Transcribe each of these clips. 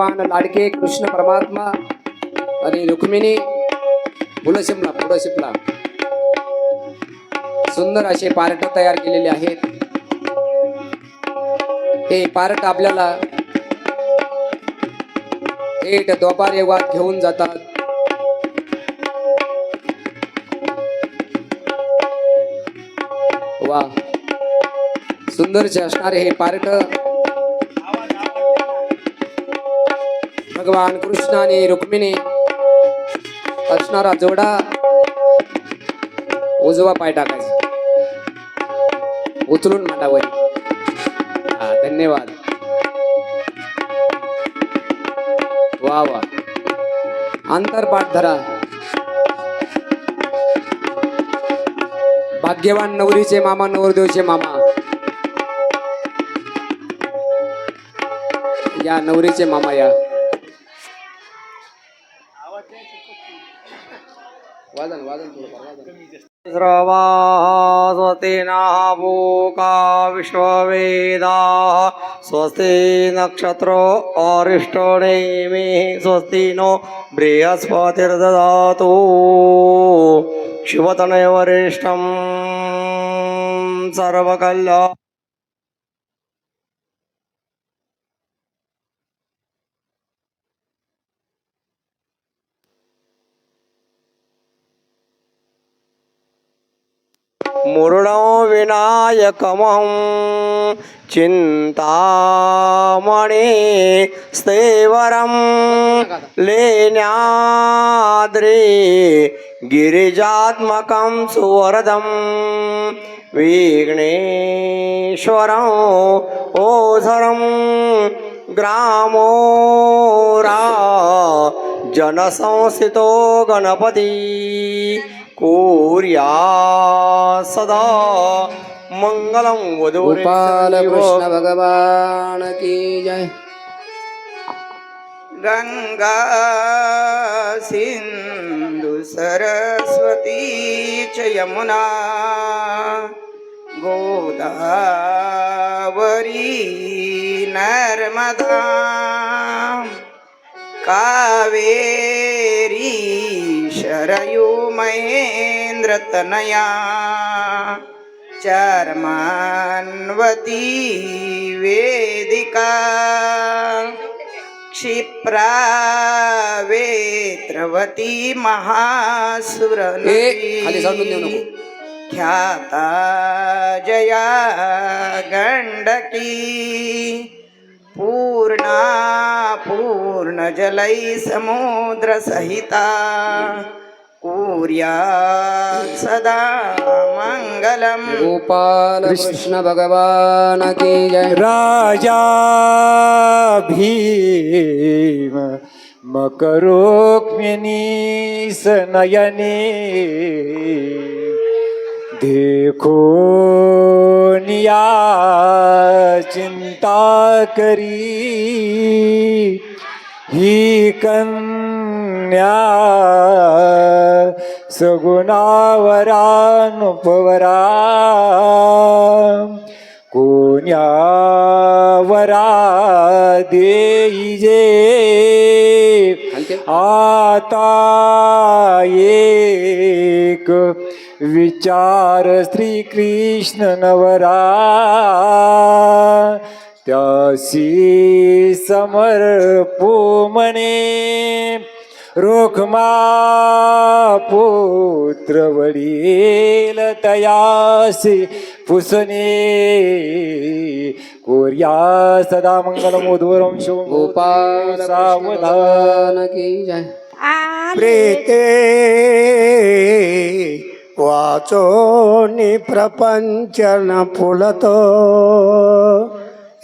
भगवान लाडके कृष्ण परमात्मा आणि रुक्मिणी पुढं शिपला पुढं शिपला. सुंदर असे पार्ट तयार केलेले आहेत. हे पार्ट आपल्याला थेट द्वापार युगात घेऊन जातात. वा. सुंदरचे असणारे हे पार्ट भगवान कृष्णाने रुक्मिणी असणारा जोडा उजवा पाय टाकायचा. उचलून मांडावर हा धन्यवाद. वा वा. आंतरपाठ धरा. भाग्यवान नवरीचे मामा नवरदेवचे मामा. या नवरीचे मामा या. वाजन वाजन थोडंफार वाजन स्रवास्वस्ति नाभूका विश्ववेदा स्वस्ति नक्षत्रो अरिष्टनेमि स्वस्ति नो बृहस्पतिर्ददातु शिवतनय वरिष्ठं सर्वकल्या मुरुणो विनायकमहं चिन्तामणि स्थेवरं लेण्याद्रे गिरिजात्मकं सुवरदं विघ्नेश्वरं ओझरं ग्रामो रा जनसंस्थितो गणपती। कुर्या सदा मंगलम गोपाल कृष्ण भगवान की जय। गंगा सिंधु सरस्वती च यमुना गोदावरी नर्मदा कावेरी शरयू महेंद्र तनया। चर्मान्वती वेदिका। क्षिप्रा वेत्रवती महासुर ख्याता जया गंडकी। पूर्णा पूर्ण जलै समुद्र सहिता। कुर्या सदा मंगलम। गोपाल कृष्ण भगवान की जय। राजा भीम मकरोक्मिनी सनयने। देखो करी. ही कन्या सगुणावरानुपवरा कोण्यावरा देईजे आणखी आता एक विचार श्रीकृष्ण नवरा. त्यासी समर्पो म्हणे रोखमा पुत्र वडील तयासी पुसणे कोर्या सदा मंगलमोधुरम शिव गोपाल सावधान की जय. प्रेते वाचो प्रपंचन फुलतो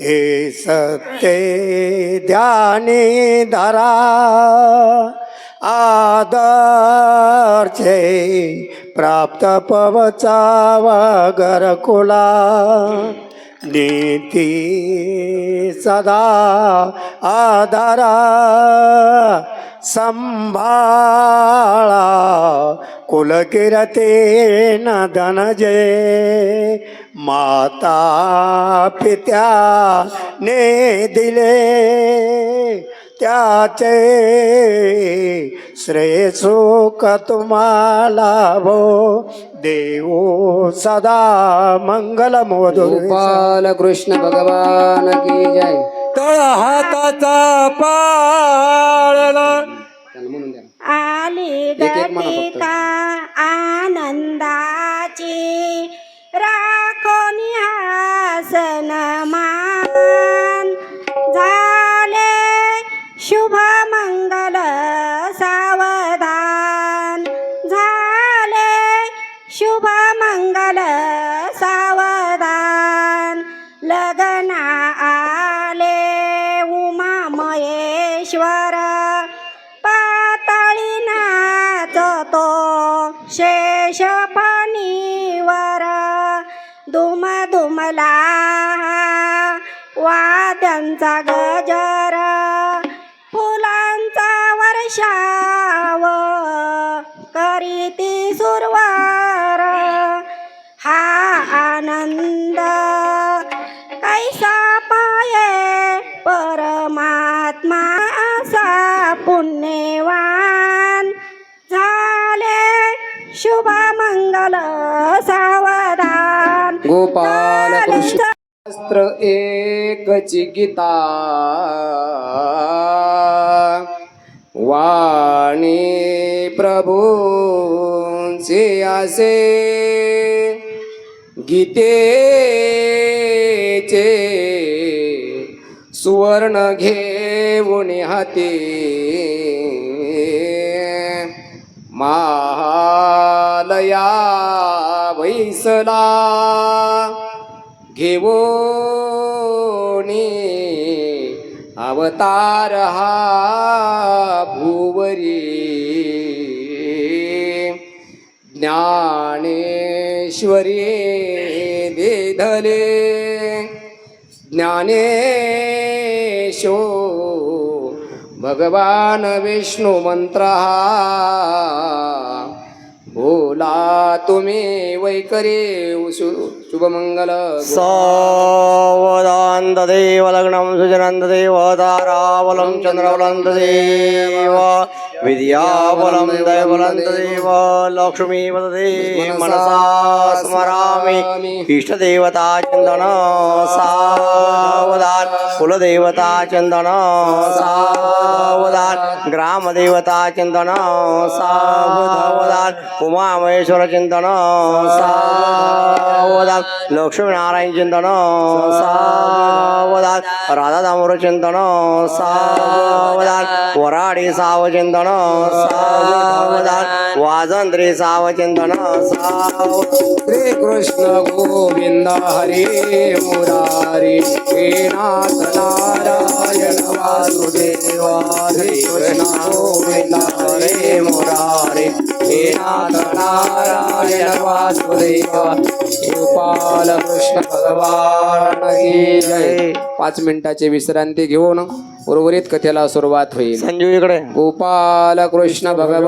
हे सत्य ध्याने धरा आदरचे प्राप्त पवचावा घरकुला. नीती सदा आधारा संभाळा कुलकिरते न धनजय माता पित्या ने दिले त्याचे श्रेय सुख तुम्हाला भो. देऊ सदा मंगल गोपाल कृष्ण भगवान की जय. तळ हाताचा द्या आली आनंदाची राखो निहासन मान झाले शुभ मंगल सावधान. झाले शुभ मंगल तो शेष पाणीवर दुम दुमला वाद्यांचा गजर सावधान गोपाल कृष्ण शास्त्र एकची गीता. वाणी प्रभूंचे असे गीतेचे सुवर्ण घेऊन हाती. महालया दिसला घेवोनी अवतार हा भुवरी. ज्ञानेश्वरी देधले. ज्ञानेशो भगवान विष्णु मंत्र बोला तुम्ही वैकरे उसू శుభమంగళ సావదాంతదేవలగ్నం సుజనంతదేవతారావలం చంద్రవలంతదేవ విద్యాబలం దయబలంతదేవ లక్ష్మీపదే మనసా స్మరామి ఇష్టదేవతా చందన సావదాన్ కులదేవతా చందన సావదాన్ గ్రామదేవతా చందన సావధాన్ ఉమామహేశ్వర చింతన సావదాన్ सावधान ग्रामदेवता लक्ष्मीनारायण चिंतन सावधान राधा दामोर चिंतन सावधान वराडी साव चिंतन सावधान वाजंत्री साव चिंतन साव श्री कृष्ण गोविंद हरे मुरारी हे नाथ नारायण वासुदेव। हरे कृष्ण गोविंद हरे मुरारी हे नाथ नारायण वासुदेव। गोपाल कृष्ण भगवान की जय. पाच मिनिटाची विश्रांती घेऊन उर्वरित कथेला सुरुवात होईल. संजू इकडे. गोपाल कृष्ण भगवान.